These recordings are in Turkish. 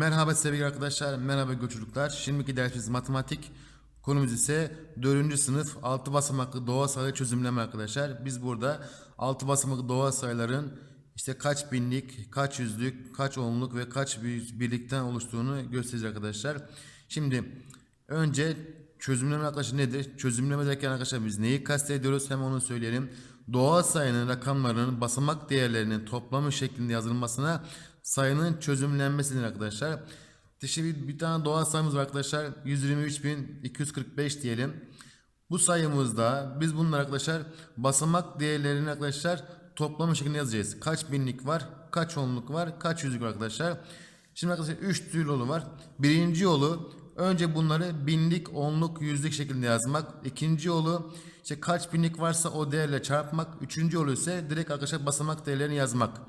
Merhaba sevgili arkadaşlar, merhaba göçülükler. Şimdiki dersimiz matematik. Konumuz ise 4. sınıf 6 basamaklı doğal sayı çözümleme arkadaşlar. Biz burada 6 basamaklı doğal sayıların işte kaç binlik, kaç yüzlük, kaç onluk ve kaç bir- birlikten oluştuğunu göstereceğiz arkadaşlar. Şimdi önce çözümleme arkadaşlar nedir? Çözümleme derken arkadaşlar biz neyi kastediyoruz hem onu söyleyelim. Doğal sayının rakamlarının basamak değerlerinin toplamı şeklinde yazılmasına sayının çözümlenmesidir arkadaşlar. İşte bir, tane doğal sayımız var arkadaşlar. 123.245 diyelim. Bu sayımızda biz bunları arkadaşlar basamak değerlerini arkadaşlar toplamı şeklinde yazacağız. Kaç binlik var, kaç onluk var, kaç yüzlük var arkadaşlar. Şimdi arkadaşlar 3 türlü yolu var. Birinci yolu önce bunları binlik, onluk, yüzlük şeklinde yazmak. İkinci yolu işte kaç binlik varsa o değerle çarpmak. Üçüncü yolu ise direkt arkadaşlar basamak değerlerini yazmak.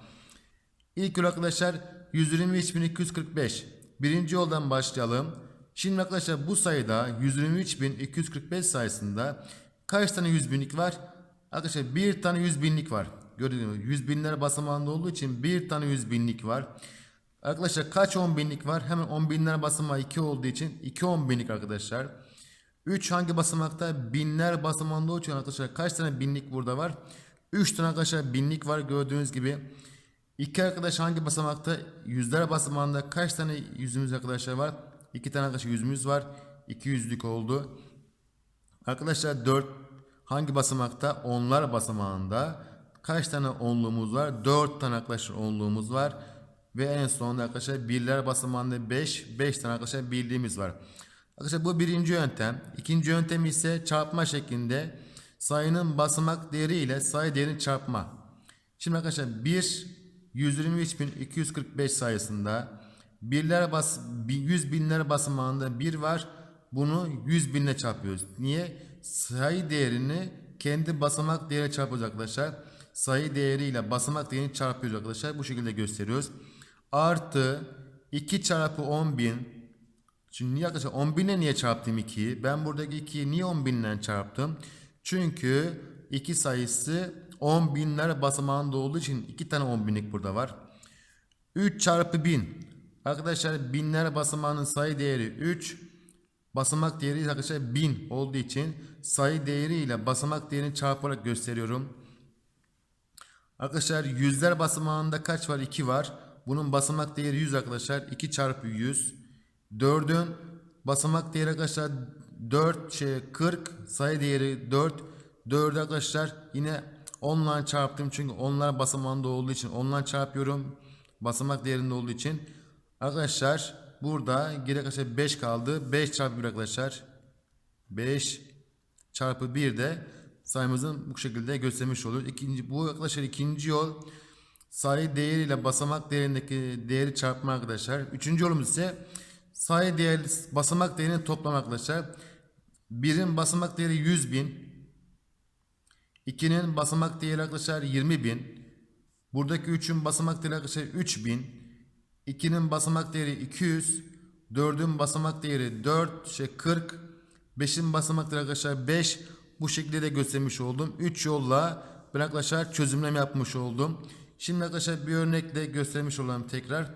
İlk yol arkadaşlar 123.245. Birinci yoldan başlayalım. Şimdi arkadaşlar bu sayıda 123.245 sayısında kaç tane 100 binlik var? Arkadaşlar bir tane 100 binlik var. Gördüğünüz gibi 100 binler basamağında olduğu için bir tane 100 binlik var. Arkadaşlar kaç 10 binlik var? Hemen 10 binler basamağı 2 olduğu için 2 10 binlik arkadaşlar. 3 hangi basamakta? Binler basamağında olduğu için arkadaşlar kaç tane binlik burada var? 3 tane arkadaşlar binlik var gördüğünüz gibi. İki arkadaş hangi basamakta? Yüzler basamağında kaç tane yüzümüz arkadaşlar var? İki tane arkadaşlar yüzümüz var. İki yüzlük oldu. Arkadaşlar 4 hangi basamakta? Onlar basamağında. Kaç tane onluğumuz var? 4 tane arkadaşlar onluğumuz var. Ve en sonunda arkadaşlar birler basamağında 5. 5 tane arkadaşlar birliğimiz var. Arkadaşlar bu birinci yöntem. İkinci yöntem ise çarpma şeklinde sayının basamak değeri ile sayı değerini çarpma. Şimdi arkadaşlar 1 123.245 sayısında birler bas 100 binler basamağında 1 var. Bunu 100 binle çarpıyoruz. Niye? Sayı değerini kendi basamak değeri çarpıyoruz arkadaşlar. Sayı değeriyle basamak değerini çarpıyoruz arkadaşlar. Bu şekilde gösteriyoruz. Artı 2 çarpı 10 bin Şimdi niye arkadaşlar 10 binle niye çarptım 2'yi? Ben buradaki 2'yi niye 10 binle çarptım? Çünkü 2 sayısı 10 binler basamağında olduğu için 2 tane 10 binlik burada var. 3 çarpı 1000. Arkadaşlar binler basamağının sayı değeri 3. Basamak değeri arkadaşlar 1000 olduğu için sayı değeri ile basamak değerini çarparak gösteriyorum. Arkadaşlar yüzler basamağında kaç var? 2 var. Bunun basamak değeri 100 arkadaşlar. 2 çarpı 100. 4'ün basamak değeri arkadaşlar 4 şey 40 sayı değeri 4. 4 arkadaşlar yine 10 ile çarptım çünkü onlar basamağında olduğu için 10 ile çarpıyorum. Basamak değerinde olduğu için. Arkadaşlar burada geri arkadaşlar 5 kaldı. 5 çarpı 1 arkadaşlar. 5 çarpı 1 de sayımızın bu şekilde göstermiş oluyor. İkinci, bu arkadaşlar ikinci yol sayı değeriyle basamak değerindeki değeri çarpma arkadaşlar. Üçüncü yolumuz ise sayı değer basamak değerini toplama arkadaşlar. Birin basamak değeri 100 bin. 2'nin basamak değeri arkadaşlar 20 bin. Buradaki 3'ün basamak değeri arkadaşlar 3000. 2'nin basamak değeri 200. 4'ün basamak değeri 4 şey 40. 5'in basamak değeri arkadaşlar 5. Bu şekilde de göstermiş oldum. 3 yolla ben arkadaşlar çözümleme yapmış oldum. Şimdi arkadaşlar bir örnekle göstermiş olalım tekrar.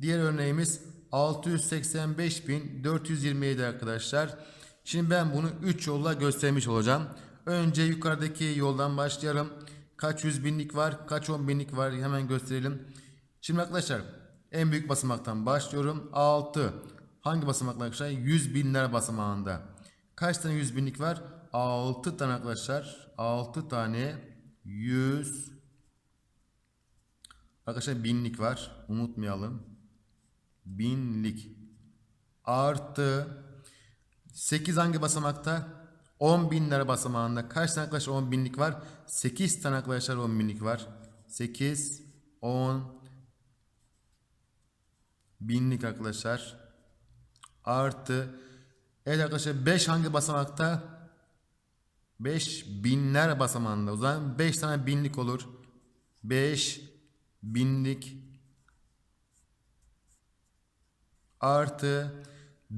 Diğer örneğimiz 685.427 arkadaşlar. Şimdi ben bunu 3 yolla göstermiş olacağım. Önce yukarıdaki yoldan başlayalım. Kaç yüz binlik var, kaç on binlik var hemen gösterelim. Şimdi arkadaşlar en büyük basamaktan başlıyorum. 6. Hangi basamaklar arkadaşlar? 100 binler basamağında. Kaç tane 100 binlik var? 6 tane arkadaşlar. 6 tane 100 Arkadaşlar binlik var. Unutmayalım. Binlik. Artı 8 hangi basamakta? 10 binler basamağında. Kaç tane arkadaşlar 10 binlik var? 8 tane arkadaşlar 10 binlik var. 8, 10 binlik arkadaşlar. Artı Evet arkadaşlar 5 hangi basamakta? 5 binler basamağında. O zaman 5 tane binlik olur. 5 binlik artı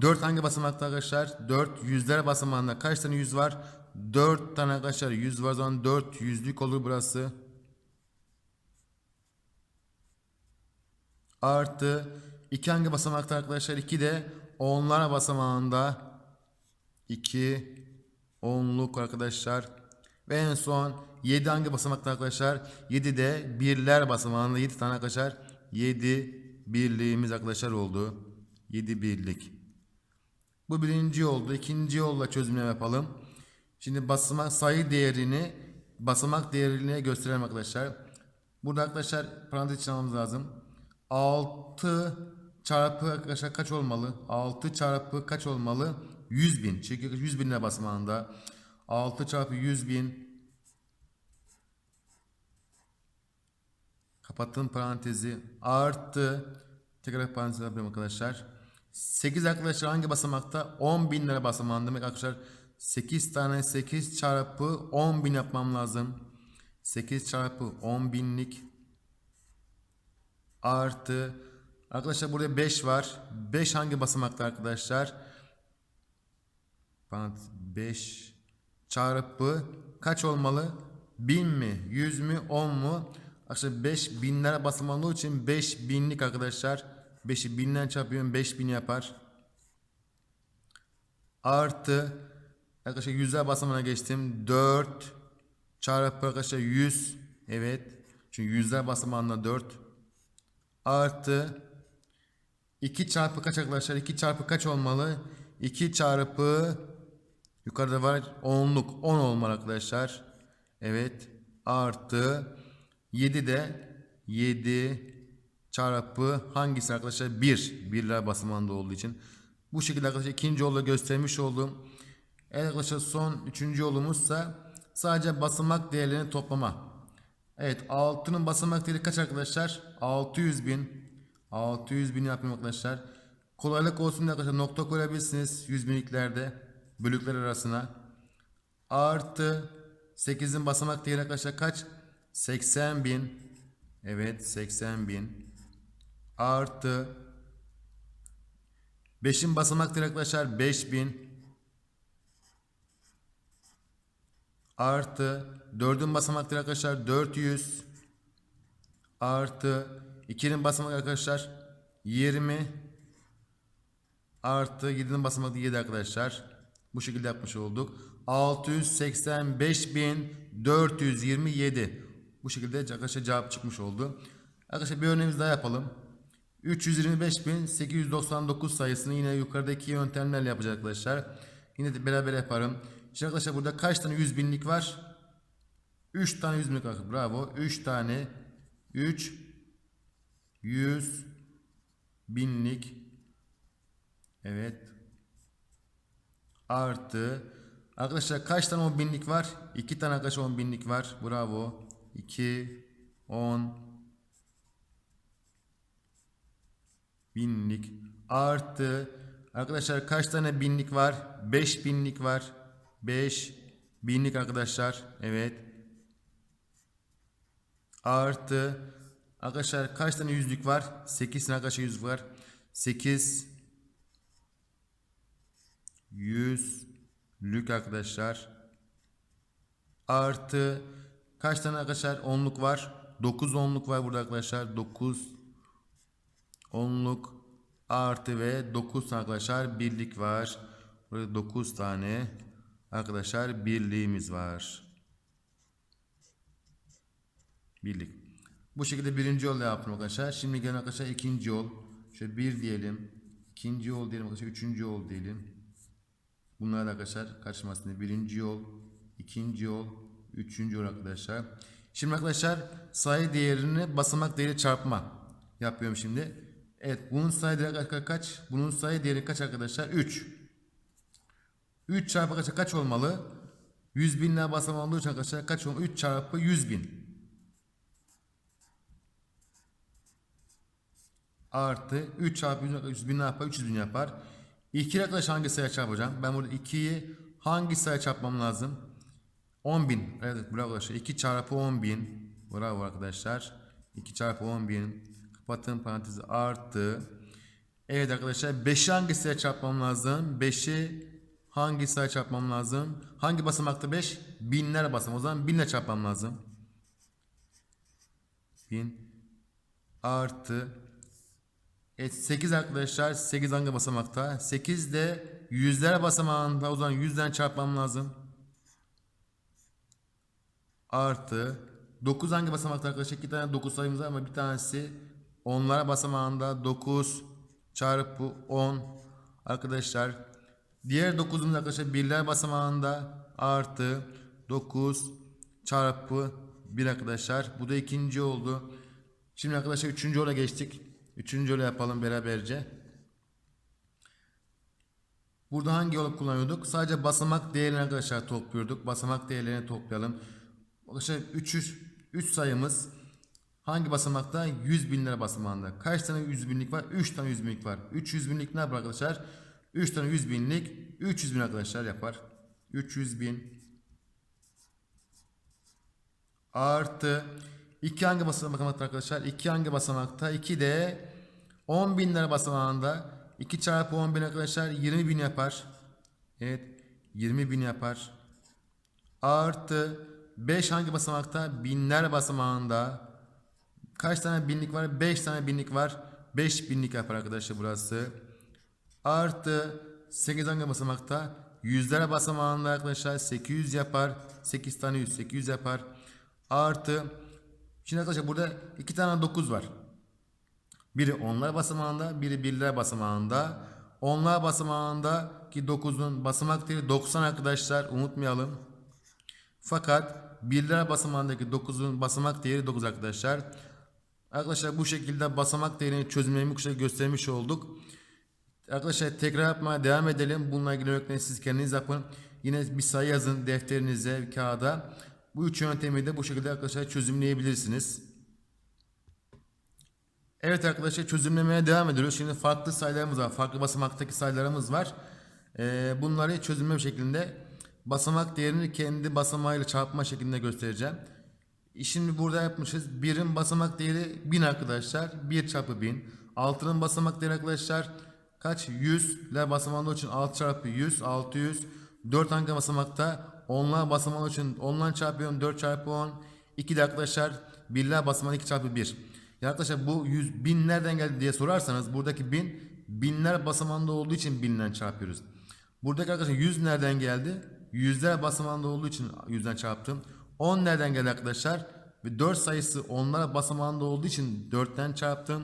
4 hangi basamakta arkadaşlar? 4 yüzler basamağında kaç tane yüz var? 4 tane arkadaşlar yüz var o zaman 4 yüzlük olur burası. Artı 2 hangi basamakta arkadaşlar? 2 de onlar basamağında 2 onluk arkadaşlar. Ve en son 7 hangi basamakta arkadaşlar? 7 de birler basamağında 7 tane arkadaşlar. 7 birliğimiz arkadaşlar oldu. 7 birlik. Bu birinci oldu. İkinci yolla çözümleme yapalım. Şimdi basamak sayı değerini basamak değerine gösterelim arkadaşlar. Burada arkadaşlar parantez içine almamız lazım. 6 çarpı arkadaşlar kaç olmalı? 6 çarpı kaç olmalı? 100 bin. Çünkü 100 binle basamağında. 6 çarpı 100 bin. Kapattım parantezi. Artı. Tekrar parantez yapıyorum arkadaşlar. 8 arkadaşlar hangi basamakta? 10 bin lira basamağında. Demek arkadaşlar 8 tane 8 çarpı 10 bin yapmam lazım. 8 çarpı 10 binlik artı arkadaşlar burada 5 var. 5 hangi basamakta arkadaşlar? Parantez 5 çarpı kaç olmalı? 1000 mi? 100 mü? 10 mu? Arkadaşlar 5 binler basamağı olduğu için 5 binlik arkadaşlar. 5'i binden çarpıyorum 5000 yapar. Artı arkadaşlar yüzler basamağına geçtim. 4 çarpı arkadaşlar 100. Evet. Çünkü yüzler basamağında 4. Artı 2 çarpı kaç arkadaşlar? 2 çarpı kaç olmalı? 2 çarpı yukarıda var 10'luk 10 olmalı arkadaşlar. Evet. Artı 7 de 7 çarpı hangisi arkadaşlar? 1. Birler basamağında olduğu için. Bu şekilde arkadaşlar ikinci yolda göstermiş oldum. Evet arkadaşlar son üçüncü yolumuzsa sadece basamak değerlerini toplama. Evet 6'nın basamak değeri kaç arkadaşlar? 600 bin. 600 bin yapayım arkadaşlar. Kolaylık olsun arkadaşlar nokta koyabilirsiniz 100 binliklerde bölükler arasına. Artı 8'in basamak değeri arkadaşlar kaç? 80 bin. Evet 80 bin. Artı 5'in basamak değeri arkadaşlar 5000. Artı 4'ün basamak değeri arkadaşlar 400. Artı 2'nin basamak arkadaşlar 20. Artı 7'nin basamak 7 arkadaşlar. Bu şekilde yapmış olduk. 685.427. Bu şekilde arkadaşlar cevap çıkmış oldu. Arkadaşlar bir örneğimiz daha yapalım. 325.899 sayısını yine yukarıdaki yöntemlerle yapacağız arkadaşlar. Yine de beraber yaparım. Şimdi arkadaşlar burada kaç tane 100 binlik var? 3 tane 100 binlik var. Bravo. 3 tane 3 100 binlik Evet. Artı Arkadaşlar kaç tane 10 binlik var? 2 tane arkadaşlar 10 binlik var. Bravo. 2 10 binlik artı arkadaşlar kaç tane binlik var? 5 binlik var. 5 binlik arkadaşlar. Evet. Artı arkadaşlar kaç tane yüzlük var? 8 tane arkadaşlar yüzlük var. 8 yüzlük arkadaşlar. Artı kaç tane arkadaşlar onluk var? 9 onluk var burada arkadaşlar. 9 onluk artı ve 9 tane arkadaşlar birlik var. Burada 9 tane arkadaşlar birliğimiz var. Birlik. Bu şekilde birinci yolda yaptım arkadaşlar. Şimdi gelin arkadaşlar ikinci yol. Şöyle bir diyelim. ikinci yol diyelim arkadaşlar. Üçüncü yol diyelim. Bunlar da arkadaşlar karışmasın diye. Birinci yol, ikinci yol, üçüncü yol arkadaşlar. Şimdi arkadaşlar sayı değerini basamak değeri çarpma yapıyorum şimdi. Evet bunun sayı değeri kaç? Bunun sayı değeri kaç arkadaşlar? 3. 3 çarpı kaç, kaç olmalı? 100 binler basamağı olduğu için arkadaşlar kaç olmalı? 3 çarpı 100 bin. Artı 3 çarpı 100 bin ne yapar? 300 bin yapar. 2 arkadaşlar hangi sayı çarpacağım? Ben burada 2'yi hangi sayı çarpmam lazım? 10 bin. Evet bravo arkadaşlar. 2 çarpı 10 bin. Bravo arkadaşlar. 2 çarpı 10 bin. Kapatın parantezi artı. Evet arkadaşlar 5'i hangi sayı çarpmam lazım? 5'i hangi sayı çarpmam lazım? Hangi basamakta 5? Binler basamak. O zaman binle çarpmam lazım. 1000 artı Evet 8 arkadaşlar 8 hangi basamakta? 8 de yüzler basamağında o zaman 100'den çarpmam lazım. Artı 9 hangi basamakta arkadaşlar? 2 tane 9 sayımız var ama bir tanesi onlara basamağında 9 çarpı 10 arkadaşlar. Diğer 9'umuz arkadaşlar birler basamağında artı 9 çarpı 1 arkadaşlar. Bu da ikinci oldu. Şimdi arkadaşlar üçüncü ola geçtik. Üçüncü ola yapalım beraberce. Burada hangi yolu kullanıyorduk? Sadece basamak değerini arkadaşlar topluyorduk. Basamak değerlerini toplayalım. Arkadaşlar 3 3 sayımız hangi basamakta? 100 binler basamağında. Kaç tane 100 binlik var? 3 tane 100 binlik var. 300 binlik ne yapar arkadaşlar? 3 tane 100 binlik 300 bin arkadaşlar yapar. 300 bin artı 2 hangi basamakta arkadaşlar? 2 hangi basamakta? 2 de 10 binler basamağında 2 çarpı 10 bin arkadaşlar 20 bin yapar. Evet 20 bin yapar. Artı 5 hangi basamakta? Binler basamağında. Kaç tane binlik var? 5 tane binlik var. 5 binlik yapar arkadaşlar burası. Artı 8 hangi basamakta? Yüzler basamağında arkadaşlar 800 yapar. 8 tane 100 800 yapar. Artı Şimdi arkadaşlar burada 2 tane 9 var. Biri onlar basamağında, biri birler basamağında. Onlar basamağında ki 9'un basamak değeri 90 arkadaşlar unutmayalım. Fakat birler basamağındaki 9'un basamak değeri 9 arkadaşlar. Arkadaşlar bu şekilde basamak değerini çözümlerini bu göstermiş olduk. Arkadaşlar tekrar yapmaya devam edelim. Bununla ilgili örnekleri siz kendiniz yapın. Yine bir sayı yazın defterinize, kağıda. Bu üç yöntemi de bu şekilde arkadaşlar çözümleyebilirsiniz. Evet arkadaşlar çözümlemeye devam ediyoruz. Şimdi farklı sayılarımız var. Farklı basamaktaki sayılarımız var. Ee, bunları çözümleme şeklinde basamak değerini kendi basamağıyla çarpma şeklinde göstereceğim. Şimdi burada yapmışız. Birin basamak değeri 1000 arkadaşlar. 1 çarpı 1000. Altının basamak değeri arkadaşlar kaç? 100 ile basamağında için 6 çarpı 100. 600. 4 hangi basamakta? Onlar basamağı için 10'dan çarpıyorum 4 çarpı 10. 2 de arkadaşlar birler basamağı 2 çarpı 1. Ya arkadaşlar bu 100 bin nereden geldi diye sorarsanız buradaki bin binler basamağında olduğu için binden çarpıyoruz. Buradaki arkadaşlar 100 nereden geldi? Yüzler basamağında olduğu için yüzden çarptım. 10 nereden geldi arkadaşlar? Ve 4 sayısı onlar basamağında olduğu için 4'ten çarptım.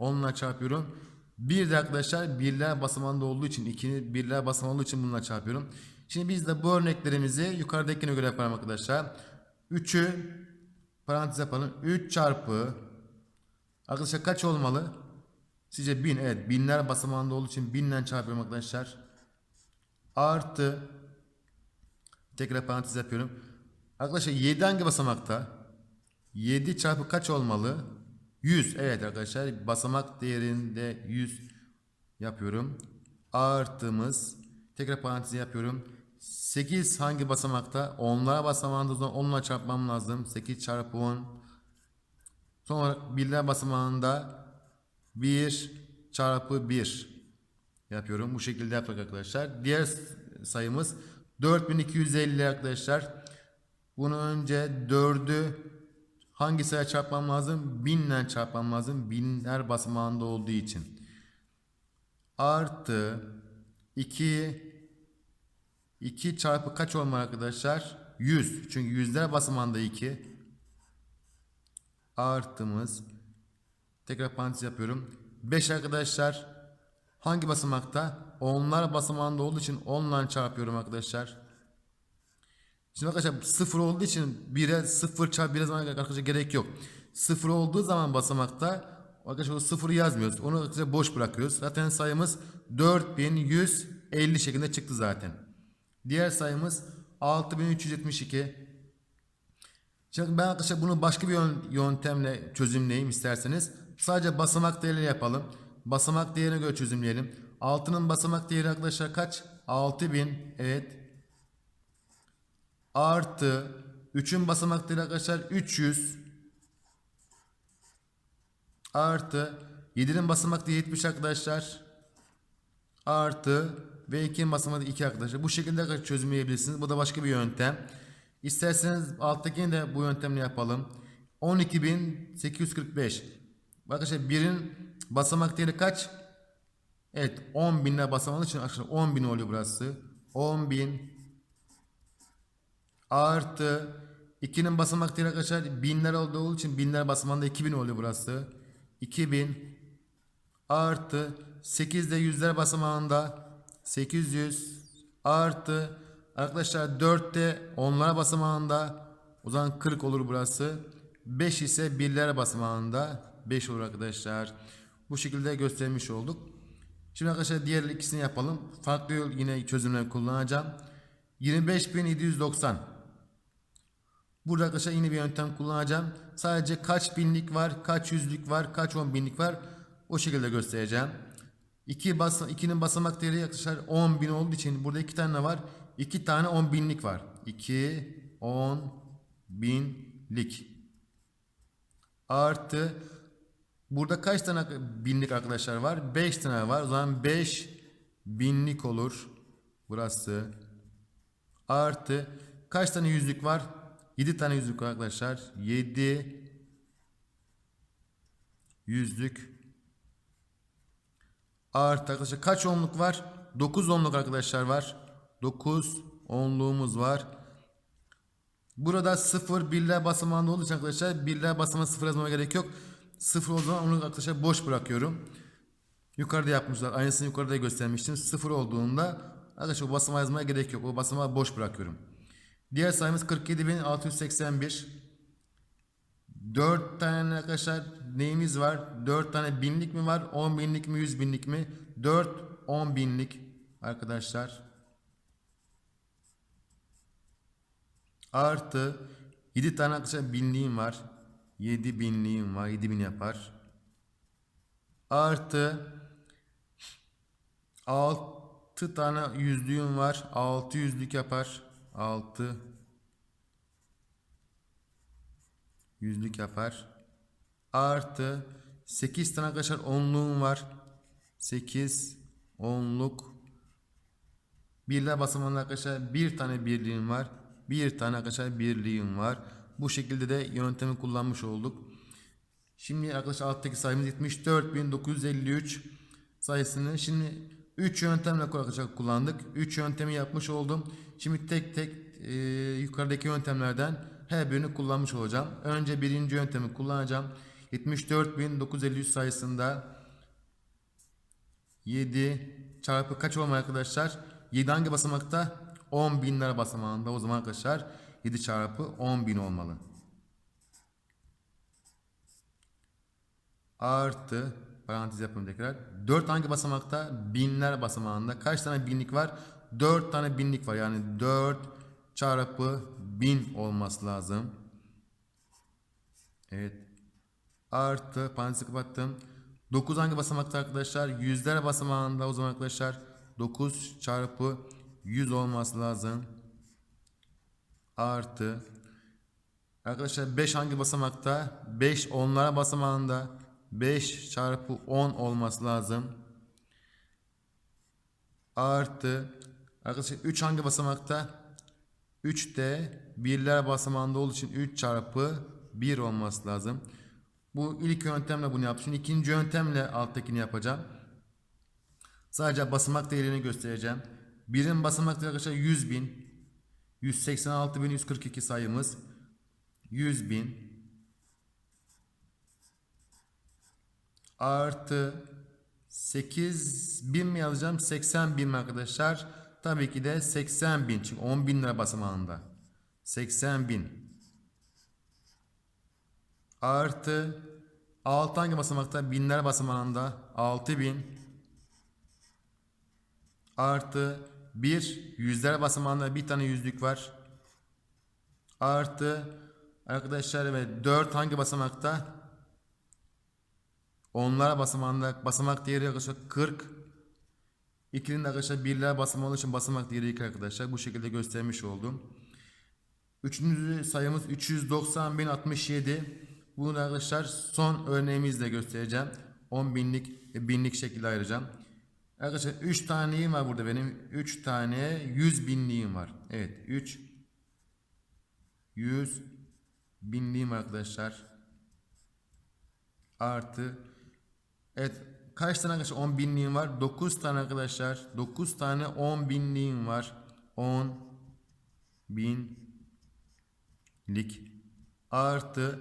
10'la çarpıyorum. Bir de arkadaşlar birler basamağında olduğu için 2'ni birler basamağında olduğu için bununla çarpıyorum. Şimdi biz de bu örneklerimizi yukarıdakine göre yapalım arkadaşlar. 3'ü parantez yapalım. 3 çarpı arkadaşlar kaç olmalı? Sizce 1000 evet binler basamağında olduğu için 1000'den çarpıyorum arkadaşlar. Artı tekrar parantez yapıyorum. Arkadaşlar 7 hangi basamakta? 7 çarpı kaç olmalı? 100 evet arkadaşlar basamak değerinde 100 yapıyorum. Artımız tekrar parantez yapıyorum. 8 hangi basamakta? Onlara basamağında o zaman 10'la çarpmam lazım. 8 çarpı 10. Son olarak birler basamağında 1 çarpı 1 yapıyorum. Bu şekilde yaptık arkadaşlar. Diğer sayımız 4250 arkadaşlar. Bunu önce 4'ü hangi sayı çarpmam lazım? 1000 ile çarpmam lazım. Binler basamağında olduğu için. Artı 2 2 çarpı kaç olmalı arkadaşlar? 100. Çünkü yüzler basamağında 2. Artımız. Tekrar parantez yapıyorum. 5 arkadaşlar. Hangi basamakta? Onlar basamağında olduğu için 10 ile çarpıyorum arkadaşlar. Şimdi arkadaşlar 0 olduğu için 1'e 0 çarpı 1'e zaman arkadaşlar gerek yok. 0 olduğu zaman basamakta arkadaşlar o 0'ı yazmıyoruz. Onu arkadaşlar boş bırakıyoruz. Zaten sayımız 4150 şeklinde çıktı zaten. Diğer sayımız 6372. Şimdi ben arkadaşlar bunu başka bir yöntemle çözümleyeyim isterseniz. Sadece basamak değerleri yapalım. Basamak değerine göre çözümleyelim. 6'nın basamak değeri arkadaşlar kaç? 6000. Evet. Artı 3'ün basamak değeri arkadaşlar 300. Artı 7'nin basamak değeri 70 arkadaşlar. Artı ve 2'nin basamak değeri 2 arkadaşlar. Bu şekilde çözümleyebilirsiniz. Bu da başka bir yöntem. İsterseniz alttakini de bu yöntemle yapalım. 12845. Arkadaşlar birin basamak değeri kaç? Evet 10 binler basamak için arkadaşlar 10 bin oluyor burası. 10 bin artı 2'nin basamak değeri arkadaşlar binler olduğu için binler basamağında 2000 oluyor burası. 2000 artı 8 de yüzler basamağında 800 artı arkadaşlar 4 de onlara basamağında o zaman 40 olur burası. 5 ise birler basamağında 5 olur arkadaşlar. Bu şekilde göstermiş olduk. Şimdi arkadaşlar diğer ikisini yapalım. Farklı yol yine çözümler kullanacağım. 25790 Burada arkadaşlar yine bir yöntem kullanacağım. Sadece kaç binlik var, kaç yüzlük var, kaç on binlik var o şekilde göstereceğim. 2 bas 2'nin basamak değeri yaklaşık 10 bin olduğu için burada iki tane var. 2 tane 10 binlik var. 2 10 binlik. Artı burada kaç tane binlik arkadaşlar var? 5 tane var. O zaman 5 binlik olur. Burası. Artı kaç tane yüzlük var? 7 tane yüzlük var arkadaşlar. 7 yüzlük Artı arkadaşlar kaç onluk var? 9 onluk arkadaşlar var. 9 onluğumuz var. Burada 0 birler basamağında olduğu için arkadaşlar birler basamağı 0 yazmama gerek yok. 0 o zaman onu arkadaşlar boş bırakıyorum. Yukarıda yapmışlar. Aynısını yukarıda göstermiştim. 0 olduğunda arkadaşlar o basamağı yazmaya gerek yok. O basamağı boş bırakıyorum. Diğer sayımız 47681. 4 tane arkadaşlar neyimiz var? 4 tane binlik mi var? 10 binlik mi? 100 binlik mi? 4 10 binlik arkadaşlar. Artı 7 tane arkadaşlar binliğim var. 7 binliğim var. 7 bin yapar. Artı 6 tane yüzlüğüm var. 6 yüzlük yapar. 6 yüzlük yapar. Artı 8 tane arkadaşlar onluğum var. 8 onluk. Birler basamağında arkadaşlar bir tane birliğim var. Bir tane arkadaşlar birliğim var. Bu şekilde de yöntemi kullanmış olduk. Şimdi arkadaşlar alttaki sayımız 74.953 sayısını şimdi 3 yöntemle kullandık. 3 yöntemi yapmış oldum. Şimdi tek tek e, yukarıdaki yöntemlerden her birini kullanmış olacağım. Önce birinci yöntemi kullanacağım. 74.953 sayısında 7 çarpı kaç olmalı arkadaşlar? 7 hangi basamakta? 10 binler basamağında. O zaman arkadaşlar 7 çarpı 10 bin olmalı. Artı parantez yapalım tekrar. 4 hangi basamakta? Binler basamağında. Kaç tane binlik var? 4 tane binlik var. Yani 4 çarpı 1000 olması lazım. Evet. Artı parantezi kapattım. 9 hangi basamakta arkadaşlar? Yüzler basamağında o zaman arkadaşlar 9 çarpı 100 olması lazım. Artı Arkadaşlar 5 hangi basamakta? 5 onlara basamağında 5 çarpı 10 olması lazım. Artı Arkadaşlar 3 hangi basamakta? 3 de birler basamağında olduğu için 3 çarpı 1 olması lazım. Bu ilk yöntemle bunu yaptım. Şimdi ikinci yöntemle alttakini yapacağım. Sadece basamak değerini göstereceğim. Birin basamak değeri arkadaşlar 100 bin. 186.142 sayımız. 100 bin. Artı 8 bin mi yazacağım? 80 bin arkadaşlar? Tabii ki de 80 bin. Çünkü 10 bin lira basamağında. 80 bin. Artı 6 hangi basamakta? Binler basamağında. 6 bin. Artı 1 yüzler basamağında bir tane yüzlük var. Artı arkadaşlar evet 4 hangi basamakta? Onlar basamağında basamak değeri arkadaşlar 40. İkinin de arkadaşlar birler basamağı için basamak değeri 2 arkadaşlar. Bu şekilde göstermiş oldum. Üçüncü sayımız 390.067. Bunu da arkadaşlar son örneğimizle göstereceğim. 10 binlik ve binlik şekilde ayıracağım. Arkadaşlar 3 taneyim var burada benim. 3 tane 100 binliğim var. Evet 3 100 binliğim arkadaşlar. artı Evet kaç tane arkadaşlar 10 binliğin var? 9 tane arkadaşlar. 9 tane 10 binliğin var. 10 binlik artı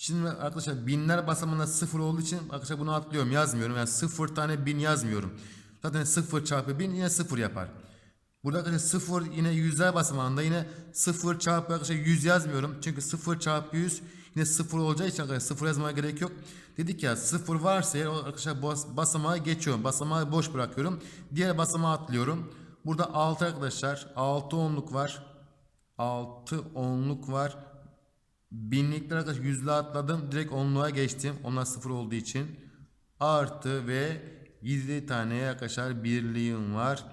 Şimdi arkadaşlar binler basamağında sıfır olduğu için arkadaşlar bunu atlıyorum yazmıyorum. Yani sıfır tane bin yazmıyorum. Zaten sıfır çarpı bin yine sıfır yapar. Burada arkadaşlar sıfır yine yüzler basamağında yine sıfır çarpı arkadaşlar yüz yazmıyorum. Çünkü sıfır çarpı yüz yine sıfır olacağı için arkadaşlar sıfır yazmaya gerek yok. Dedik ya sıfır varsa eğer arkadaşlar bas, basamağı geçiyorum. Basamağı boş bırakıyorum. Diğer basamağı atlıyorum. Burada 6 arkadaşlar 6 onluk var. 6 onluk var. Binlikler arkadaşlar yüzle atladım. Direkt onluğa geçtim. Onlar sıfır olduğu için. Artı ve 7 tane arkadaşlar birliğim var.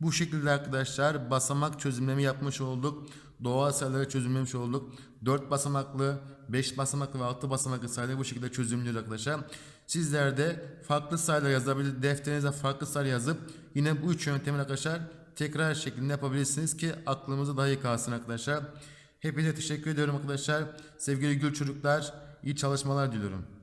Bu şekilde arkadaşlar basamak çözümlemi yapmış olduk. Doğal sayıları çözümlemiş olduk. 4 basamaklı, 5 basamaklı ve 6 basamaklı sayıları bu şekilde çözümlüyoruz arkadaşlar. Sizler de farklı sayılar yazabilir. Defterinize farklı sayı yazıp yine bu üç yöntemi arkadaşlar tekrar şeklinde yapabilirsiniz ki aklımızda daha iyi kalsın arkadaşlar. Hepinize teşekkür ediyorum arkadaşlar. Sevgili gül çocuklar, iyi çalışmalar diliyorum.